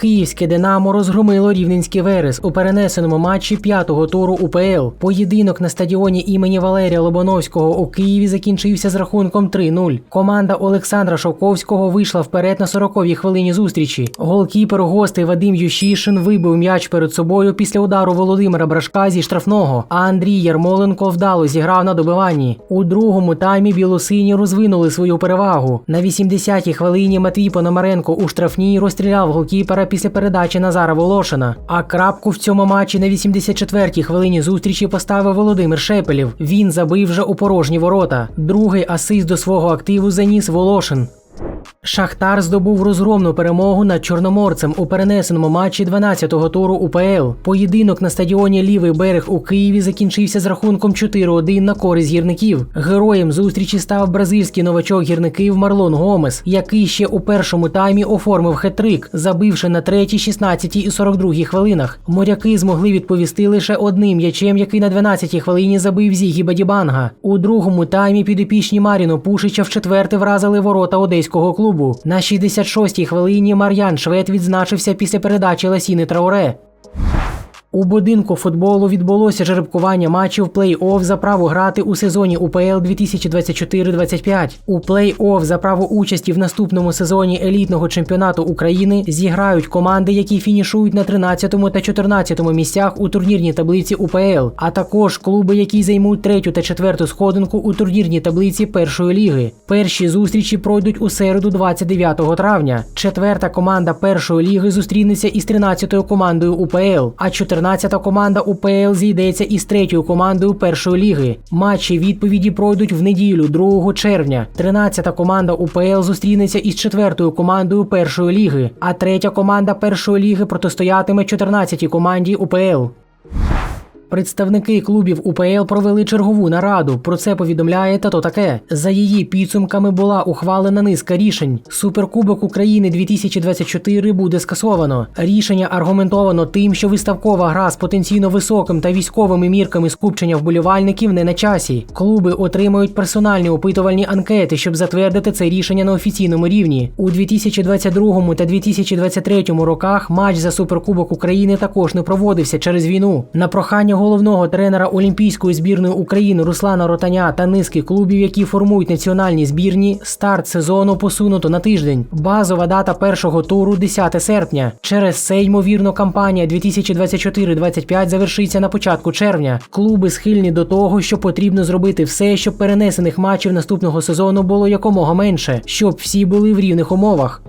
Київське Динамо розгромило Рівненський Верес у перенесеному матчі п'ятого туру УПЛ. Поєдинок на стадіоні імені Валерія Лобановського у Києві закінчився з рахунком 3-0. Команда Олександра Шовковського вийшла вперед на 40-й хвилині зустрічі. Голкіпер гостей Вадим Ющишин вибив м'яч перед собою після удару Володимира Брашка зі штрафного. А Андрій Ярмоленко вдало зіграв на добиванні. У другому таймі білосині розвинули свою перевагу. На 80-й хвилині Матвій Пономаренко у штрафній розстріляв голкіпера після передачі Назара Волошина. А крапку в цьому матчі на 84-й хвилині зустрічі поставив Володимир Шепелів. Він забив вже у порожні ворота. Другий асист до свого активу заніс Волошин. Шахтар здобув розгромну перемогу над Чорноморцем у перенесеному матчі 12-го туру УПЛ. Поєдинок на стадіоні Лівий берег у Києві закінчився з рахунком 4-1 на користь гірників. Героєм зустрічі став бразильський новачок гірників Марлон Гомес, який ще у першому таймі оформив хет-трик, забивши на третій, 16 і 42 хвилинах. Моряки змогли відповісти лише одним м'ячем, який на 12-й хвилині забив Зігі Бадібанга. У другому таймі підопічні Маріно Пушича вчетверте вразили ворота одеського клубу. На 66-й хвилині Мар'ян Швед відзначився після передачі Лесіни Трауре. У будинку футболу відбулося жеребкування матчів плей-офф за право грати у сезоні УПЛ 2024-25. У плей-офф за право участі в наступному сезоні елітного чемпіонату України зіграють команди, які фінішують на 13 та 14 місцях у турнірній таблиці УПЛ, а також клуби, які займуть третю та четверту сходинку у турнірній таблиці першої ліги. Перші зустрічі пройдуть у середу, 29 травня. Четверта команда першої ліги зустрінеться із 13-ю командою УПЛ, а 14 14-та команда УПЛ зійдеться із третьою командою першої ліги. Матчі відповіді пройдуть в неділю, 2 червня. 13-та команда УПЛ зустрінеться із четвертою командою першої ліги, а третя команда першої ліги протистоятиме 14-й команді УПЛ. Представники клубів УПЛ провели чергову нараду. Про це повідомляє тато таке. За її підсумками була ухвалена низка рішень. Суперкубок України 2024 буде скасовано. Рішення аргументовано тим, що виставкова гра з потенційно високим та військовими мірками скупчення вболівальників не на часі. Клуби отримають персональні опитувальні анкети, щоб затвердити це рішення на офіційному рівні. У 2022 та 2023 роках матч за суперкубок України також не проводився через війну. На прохання головного тренера Олімпійської збірної України Руслана Ротаня та низки клубів, які формують національні збірні, старт сезону посунуто на тиждень. Базова дата першого туру 10 серпня. Через це ймовірно кампанія 2024-25 завершиться на початку червня. Клуби схильні до того, що потрібно зробити все, щоб перенесених матчів наступного сезону було якомога менше, щоб всі були в рівних умовах.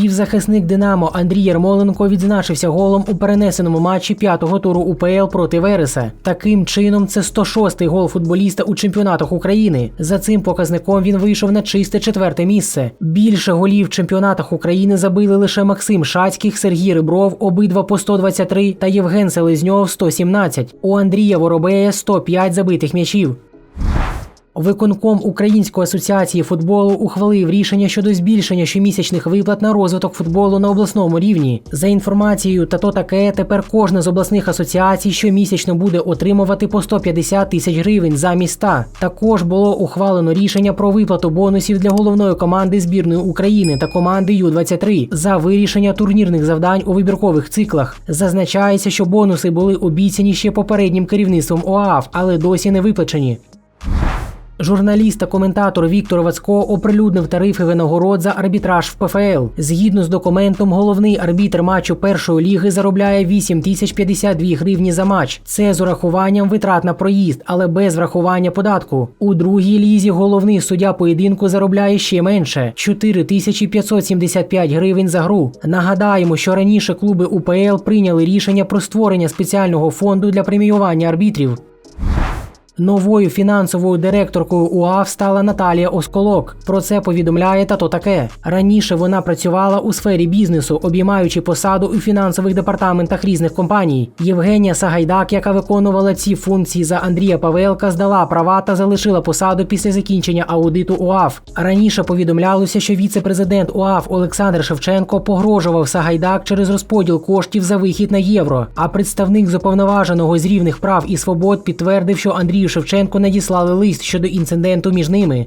Півзахисник Динамо Андрій Ярмоленко відзначився голом у перенесеному матчі п'ятого туру УПЛ проти Вереса. Таким чином, це 106-й гол футболіста у чемпіонатах України. За цим показником він вийшов на чисте четверте місце. Більше голів в чемпіонатах України забили лише Максим Шацьких, Сергій Рибров, обидва по 123 та Євген Селезньов 117. У Андрія Воробея 105 забитих м'ячів. Виконком Української асоціації футболу ухвалив рішення щодо збільшення щомісячних виплат на розвиток футболу на обласному рівні. За інформацією та то таке, тепер кожна з обласних асоціацій щомісячно буде отримувати по 150 тисяч гривень замість 100. Також було ухвалено рішення про виплату бонусів для головної команди збірної України та команди Ю-23 за вирішення турнірних завдань у вибіркових циклах. Зазначається, що бонуси були обіцяні ще попереднім керівництвом ОАФ, але досі не виплачені. Журналіст та коментатор Віктор Вацько оприлюднив тарифи винагород за арбітраж в ПФЛ. Згідно з документом, головний арбітр матчу першої ліги заробляє 8 тисяч 52 гривні за матч. Це з урахуванням витрат на проїзд, але без врахування податку. У другій лізі головний суддя поєдинку заробляє ще менше 4 тисячі 575 гривень за гру. Нагадаємо, що раніше клуби УПЛ прийняли рішення про створення спеціального фонду для преміювання арбітрів. Новою фінансовою директоркою УАФ стала Наталія Осколок. Про це повідомляє тато таке. Раніше вона працювала у сфері бізнесу, обіймаючи посаду у фінансових департаментах різних компаній. Євгенія Сагайдак, яка виконувала ці функції за Андрія Павелка, здала права та залишила посаду після закінчення аудиту УАФ. Раніше повідомлялося, що віце-президент УАФ Олександр Шевченко погрожував Сагайдак через розподіл коштів за вихід на євро. А представник з уповноваженого з рівних прав і свобод підтвердив, що Андрію Шевченку надіслали лист щодо інциденту між ними.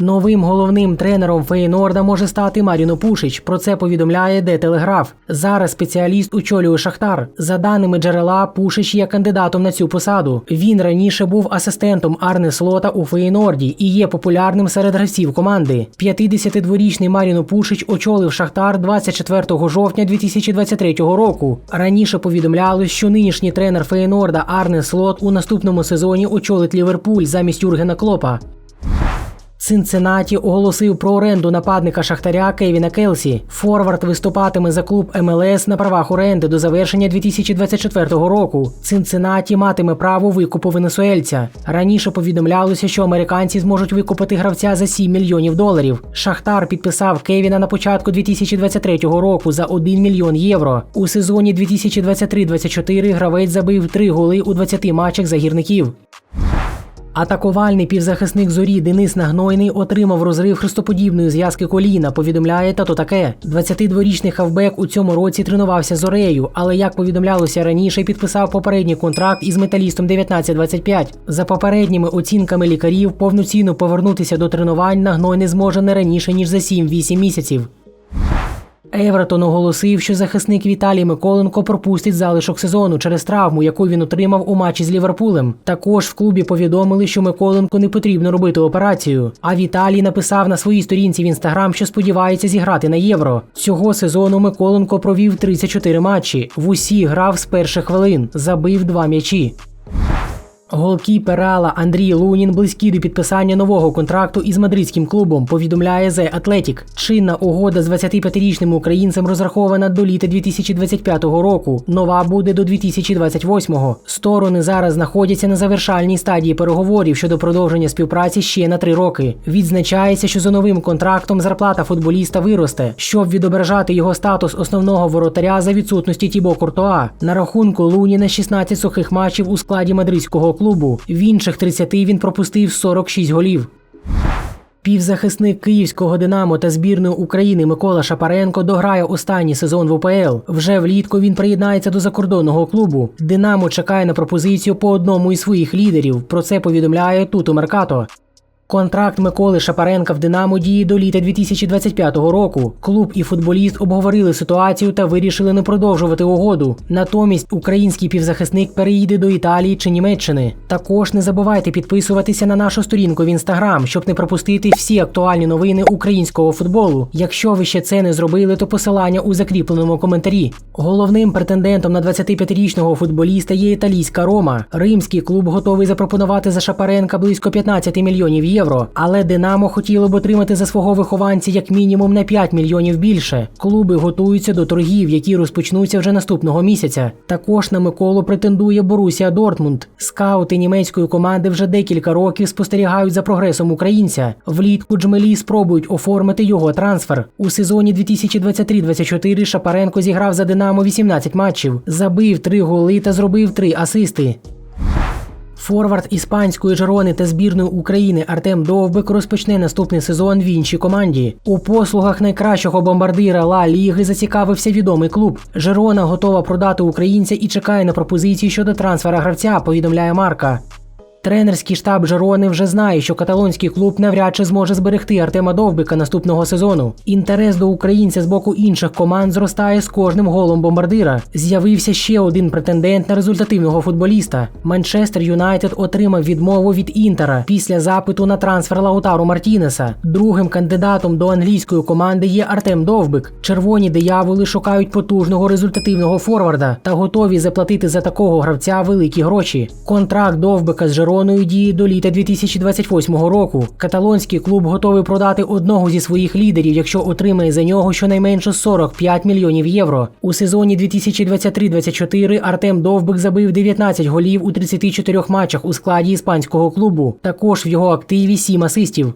Новим головним тренером Фейнорда може стати Маріно Пушич. Про це повідомляє Де Телеграф. Зараз спеціаліст очолює Шахтар. За даними джерела, Пушич є кандидатом на цю посаду. Він раніше був асистентом Арне Слота у Фейнорді і є популярним серед гравців команди. 52-річний Маріно Пушич очолив Шахтар 24 жовтня 2023 року. Раніше повідомлялось, що нинішній тренер Фейнорда Арне Слот у наступному сезоні очолить Ліверпуль замість Юргена Клопа. Цинциннаті оголосив про оренду нападника Шахтаря Кевіна Келсі. Форвард виступатиме за клуб МЛС на правах оренди до завершення 2024 року. Цинциннаті матиме право викупу венесуельця. Раніше повідомлялося, що американці зможуть викупити гравця за 7 мільйонів доларів. Шахтар підписав Кевіна на початку 2023 року за 1 мільйон євро. У сезоні 2023-24 гравець забив 3 голи у 20 матчах за гірників. Атакувальний півзахисник зорі Денис Нагнойний отримав розрив хрестоподібної зв'язки коліна. Повідомляє тато таке. 22-річний хавбек у цьому році тренувався з Орею, але як повідомлялося раніше, підписав попередній контракт із металістом 1925. За попередніми оцінками лікарів, повноцінно повернутися до тренувань Нагной не зможе не раніше ніж за 7-8 місяців. Евертон оголосив, що захисник Віталій Миколенко пропустить залишок сезону через травму, яку він отримав у матчі з Ліверпулем. Також в клубі повідомили, що Миколенко не потрібно робити операцію. А Віталій написав на своїй сторінці в інстаграм, що сподівається зіграти на євро. Цього сезону Миколенко провів 34 матчі. В усі грав з перших хвилин, забив два м'ячі. Голкіпер Реала Андрій Лунін близький до підписання нового контракту із мадридським клубом, повідомляє The Athletic. Чинна угода з 25-річним українцем розрахована до літа 2025 року. Нова буде до 2028-го. Сторони зараз знаходяться на завершальній стадії переговорів щодо продовження співпраці ще на три роки. Відзначається, що за новим контрактом зарплата футболіста виросте, щоб відображати його статус основного воротаря за відсутності Тібо Куртоа. На рахунку Луніна 16 сухих матчів у складі мадридського клубу. В інших 30 він пропустив 46 голів. Півзахисник київського Динамо та збірної України Микола Шапаренко дограє останній сезон в УПЛ. Вже влітку він приєднається до закордонного клубу. Динамо чекає на пропозицію по одному із своїх лідерів. Про це повідомляє Туту Меркато. Контракт Миколи Шапаренка в Динамо діє до літа 2025 року. Клуб і футболіст обговорили ситуацію та вирішили не продовжувати угоду. Натомість український півзахисник переїде до Італії чи Німеччини. Також не забувайте підписуватися на нашу сторінку в інстаграм, щоб не пропустити всі актуальні новини українського футболу. Якщо ви ще це не зробили, то посилання у закріпленому коментарі. Головним претендентом на 25-річного футболіста є італійська Рома. Римський клуб готовий запропонувати за Шапаренка близько 15 мільйонів євро. Але Динамо хотіло б отримати за свого вихованця як мінімум на 5 мільйонів більше. Клуби готуються до торгів, які розпочнуться вже наступного місяця. Також на Миколу претендує Борусія Дортмунд. Скаути німецької команди вже декілька років спостерігають за прогресом українця. Влітку джмелі спробують оформити його трансфер. У сезоні 2023-24 Шапаренко зіграв за Динамо 18 матчів, забив 3 голи та зробив 3 асисти. Форвард іспанської Жерони та збірної України Артем Довбик розпочне наступний сезон в іншій команді. У послугах найкращого бомбардира Ла Ліги зацікавився відомий клуб. Жерона готова продати українця і чекає на пропозиції щодо трансфера гравця. Повідомляє Марка. Тренерський штаб Жерони вже знає, що каталонський клуб навряд чи зможе зберегти Артема Довбика наступного сезону. Інтерес до українця з боку інших команд зростає з кожним голом бомбардира. З'явився ще один претендент на результативного футболіста. Манчестер Юнайтед отримав відмову від Інтера після запиту на трансфер Лаутару Мартінеса. Другим кандидатом до англійської команди є Артем Довбик. Червоні дияволи шукають потужного результативного форварда та готові заплатити за такого гравця великі гроші. Контракт Довбика з Жероною діє до літа 2028 року. Каталонський клуб готовий продати одного зі своїх лідерів, якщо отримає за нього щонайменше 45 мільйонів євро. У сезоні 2023-24 Артем Довбик забив 19 голів у 34 матчах у складі іспанського клубу. Також в його активі 7 асистів.